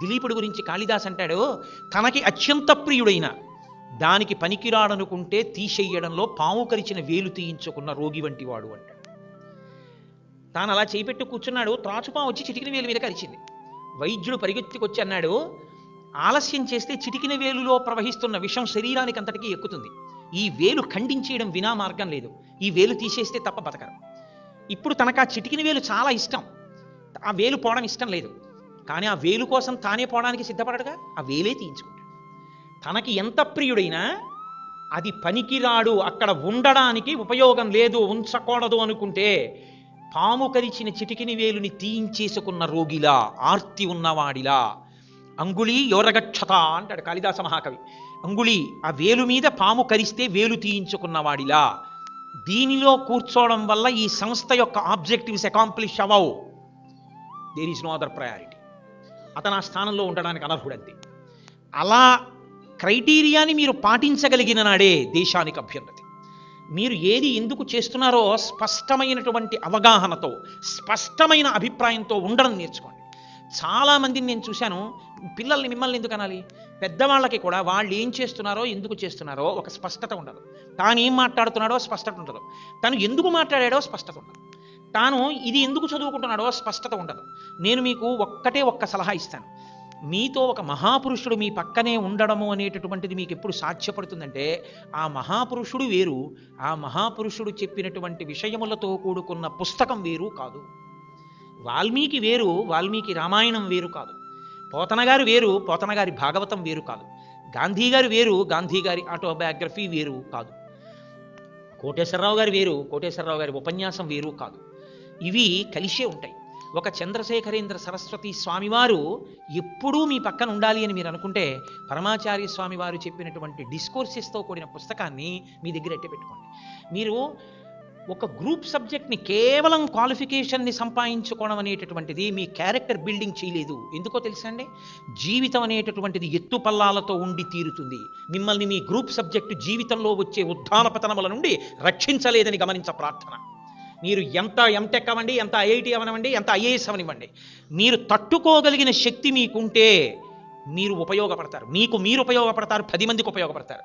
దిలీపుడి గురించి కాళిదాస్ అంటాడు తనకి అత్యంత ప్రియుడైన దానికి పనికిరాడనుకుంటే తీసేయడంలో పాము కరిచిన వేలు తీయించుకున్న రోగి వంటి వాడు అంటాడు. తాను అలా చేపెట్టు కూర్చున్నాడు త్రాచుపాము వచ్చి చిటికిన వేలు మీద కరిచింది. వైద్యుడు పరిగెత్తుకొచ్చి అన్నాడు ఆలస్యం చేస్తే చిటికిన వేలులో ప్రవహిస్తున్న విషం శరీరానికి అంతటికీ ఎక్కుతుంది. ఈ వేలు ఖండించేయడం వినా మార్గం లేదు. ఈ వేలు తీసేస్తే తప్ప బతకరు. ఇప్పుడు తనకు ఆ చిటికిన వేలు చాలా ఇష్టం. ఆ వేలు పోవడం ఇష్టం లేదు. కానీ ఆ వేలు కోసం తానే పోవడానికి సిద్ధపడగా ఆ వేలే తీయించుకుంటాడు. తనకి ఎంత ప్రియుడైనా అది పనికిరాడు అక్కడ ఉండడానికి ఉపయోగం లేదు ఉంచకూడదు అనుకుంటే పాము కరిచిన చిటికిని వేలుని తీయించేసుకున్న రోగిలా ఆర్తి ఉన్నవాడిలా అంగుళి యోరగక్షత అంటాడు కాళిదాస మహాకవి. అంగుళి ఆ వేలు మీద పాము కరిస్తే వేలు తీయించుకున్నవాడిలా దీనిలో కూర్చోవడం వల్ల ఈ సంస్థ యొక్క ఆబ్జెక్టివ్స్ అకాంప్లిష్ అవ్వవు. There is no other priority అతను ఆ స్థానంలో ఉండడానికి అనర్హుడంతే. అలా క్రైటీరియాని మీరు పాటించగలిగిన నాడే దేశానికి అభ్యున్నతి. మీరు ఏది ఎందుకు చేస్తున్నారో స్పష్టమైనటువంటి అవగాహనతో స్పష్టమైన అభిప్రాయంతో ఉండడం నేర్చుకోండి. చాలామందిని నేను చూశాను. పిల్లల్ని మిమ్మల్ని ఎందుకు అనాలి? పెద్దవాళ్ళకి కూడా వాళ్ళు ఏం చేస్తున్నారో ఎందుకు చేస్తున్నారో ఒక స్పష్టత ఉండదు. తాను ఏం మాట్లాడుతున్నాడో స్పష్టత ఉండదు. తను ఎందుకు మాట్లాడాడో స్పష్టత ఉండదు. తాను ఇది ఎందుకు చదువుకుంటున్నాడో స్పష్టత ఉండదు. నేను మీకు ఒక్కటే ఒక్క సలహా ఇస్తాను. మీతో ఒక మహాపురుషుడు మీ పక్కనే ఉండడము అనేటటువంటిది మీకు ఎప్పుడు సాధ్యపడుతుందంటే ఆ మహాపురుషుడు వేరు ఆ మహాపురుషుడు చెప్పినటువంటి విషయములతో కూడుకున్న పుస్తకం వేరు కాదు. వాల్మీకి వేరు వాల్మీకి రామాయణం వేరు కాదు. పోతనగారు వేరు పోతనగారి భాగవతం వేరు కాదు. గాంధీ గారు వేరు గాంధీ గారి ఆటోబయోగ్రఫీ వేరు కాదు. కోటేశ్వరరావు గారు వేరు కోటేశ్వరరావు గారి ఉపన్యాసం వేరు కాదు. ఇవి కలిసే ఉంటాయి. ఒక చంద్రశేఖరేంద్ర సరస్వతి స్వామివారు ఎప్పుడూ మీ పక్కన ఉండాలి అని మీరు అనుకుంటే పరమాచార్య స్వామి వారు చెప్పినటువంటి డిస్కోర్సెస్తో కూడిన పుస్తకాన్ని మీ దగ్గర ఎట్టి పెట్టుకోండి. మీరు ఒక గ్రూప్ సబ్జెక్ట్ని కేవలం క్వాలిఫికేషన్ని సంపాదించుకోవడం అనేటటువంటిది మీ క్యారెక్టర్ బిల్డింగ్ చేయలేదు. ఎందుకో తెలుసా అండి? జీవితం అనేటటువంటిది ఎత్తు పల్లాలతో ఉండి తీరుతుంది. మిమ్మల్ని మీ గ్రూప్ సబ్జెక్టు జీవితంలో వచ్చే ఉద్ధాన పతనముల నుండి రక్షించలేదని గమనించ ప్రార్థన. మీరు ఎంత ఎంటెక్ అవ్వండి ఎంత ఐఐటి అవనివ్వండి ఎంత ఐఏఎస్ అవనివ్వండి మీరు తట్టుకోగలిగిన శక్తి మీకుంటే మీరు ఉపయోగపడతారు. మీకు మీరు ఉపయోగపడతారు పది మందికి ఉపయోగపడతారు.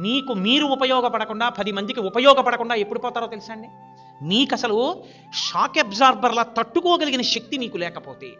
మీకు మీరు ఉపయోగపడకుండా పది మందికి ఉపయోగపడకుండా ఎప్పుడు పోతారో తెలుసా అండి? మీకు అసలు షాక్ అబ్జార్బర్లా తట్టుకోగలిగిన శక్తి మీకు లేకపోతే